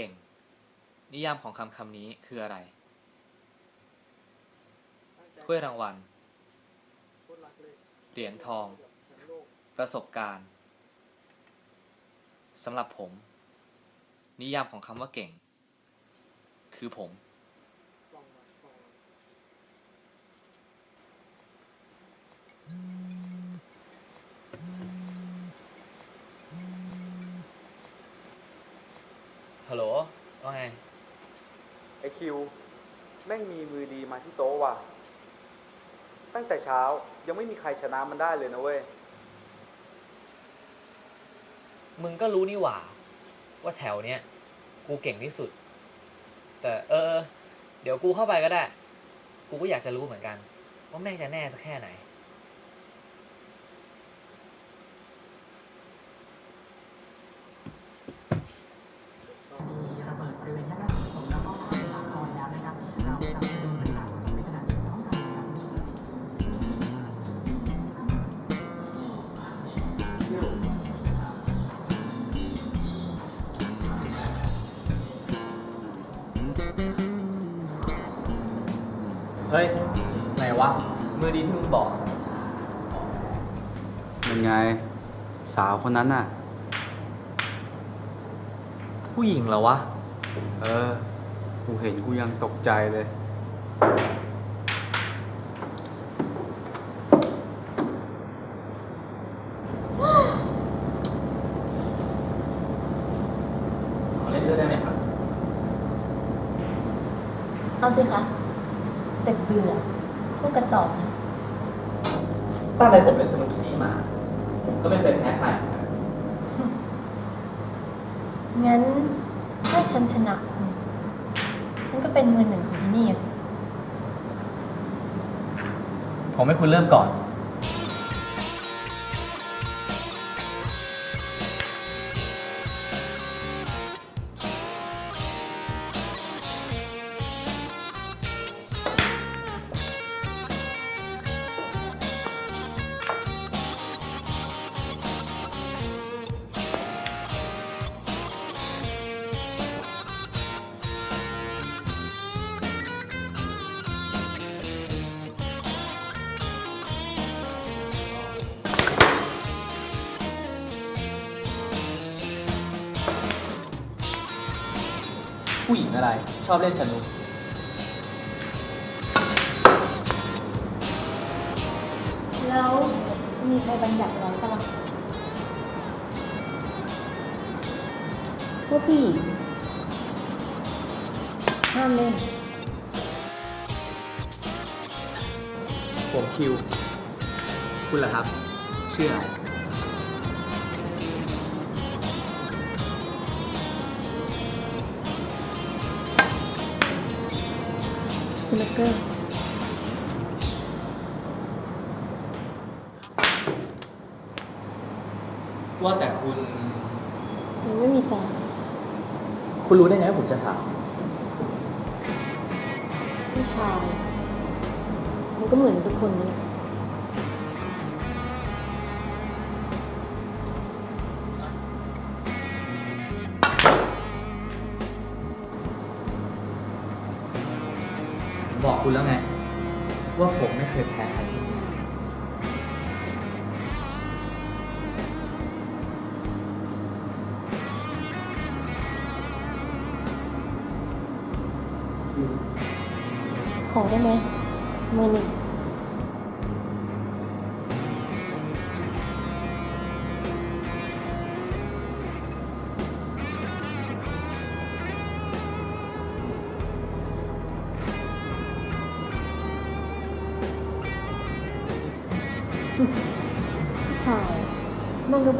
เก่ง นิยามของคำคำนี้คืออะไร ถ้วยรางวัล เหรียญทอง ประสบการณ์สำหรับผม นิยามของคำว่าเก่ง คือผม ฮัลโหล ว่าไง ไอคิวแม่งมีมือดีมาที่โต๊ะว่ะ ตั้งแต่เช้ายังไม่มีใครชนะมันได้เลยนะเว้ย มึงก็รู้นี่หว่า ว่าแถวเนี้ย กูเก่งที่สุด แต่เออเออเดี๋ยวกูเข้าไปก็ได้ กูก็อยากจะรู้เหมือนกัน ว่าแม่งจะแน่สักแค่ไหน เฮ้ย ไหนวะ มือดีที่มึงบอกยังไง สาวคนนั้นน่ะ ผู้หญิงเหรอวะ เออ กูเห็นกูยังตกใจเลย ขอเล่นด้วยได้ไหมครับ เอาสิคะแต่เบื่อพวกกระจอกนะตั้งแต่ผมเป็นสนุกที่นี่มา ผมก็ไม่เคยแพ้ใครงั้นถ้าฉันชนะคุณฉันก็เป็นมือหนึ่งของที่นี่สิ ผมให้คุณเริ่มก่อน ผู้หญิงอะไร ชอบเล่นสนุก แล้วมีใครบัญญัติไว้ปะล่ะพวกผู้หญิงห้ามเล่น ผมคิว คุณล่ะครับ ชื่ออะไร สนุกเกอร์ว่าแต่คุณ ยังไม่มีแฟนคุณรู้ได้ไงว่าผมจะถาม ผู้ชาย มันก็เหมือนทุกคนนี่ บอกคุณแล้วไง ว่าผมไม่เคยแพ้ใครที่นี่ขอได้ไหมมือหนึ่ง ผู้ชายมันก็